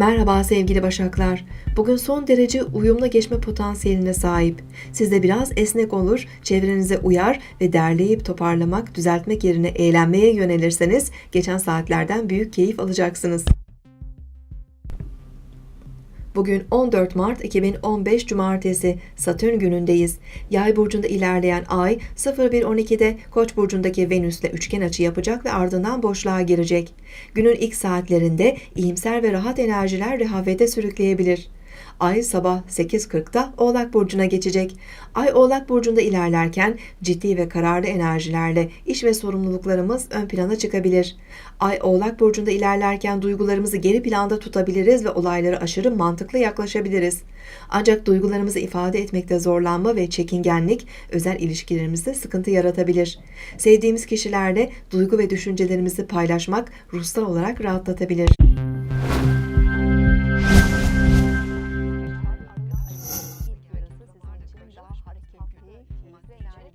Merhaba sevgili Başaklar. Bugün son derece uyumlu geçme potansiyeline sahip. Siz de biraz esnek olur, çevrenize uyar ve derleyip toparlamak, düzeltmek yerine eğlenmeye yönelirseniz geçen saatlerden büyük keyif alacaksınız. Bugün 14 Mart 2015 Cumartesi Satürn günündeyiz. Yay burcunda ilerleyen ay 01.12'de Koç burcundaki Venüs'le üçgen açı yapacak ve ardından boşluğa girecek. Günün ilk saatlerinde iyimser ve rahat enerjiler rehavete sürükleyebilir. Ay sabah 8.40'da Oğlak Burcu'na geçecek. Ay Oğlak Burcu'nda ilerlerken ciddi ve kararlı enerjilerle iş ve sorumluluklarımız ön plana çıkabilir. Ay Oğlak Burcu'nda ilerlerken duygularımızı geri planda tutabiliriz ve olaylara aşırı mantıklı yaklaşabiliriz. Ancak duygularımızı ifade etmekte zorlanma ve çekingenlik özel ilişkilerimizde sıkıntı yaratabilir. Sevdiğimiz kişilerle duygu ve düşüncelerimizi paylaşmak ruhsal olarak rahatlatabilir.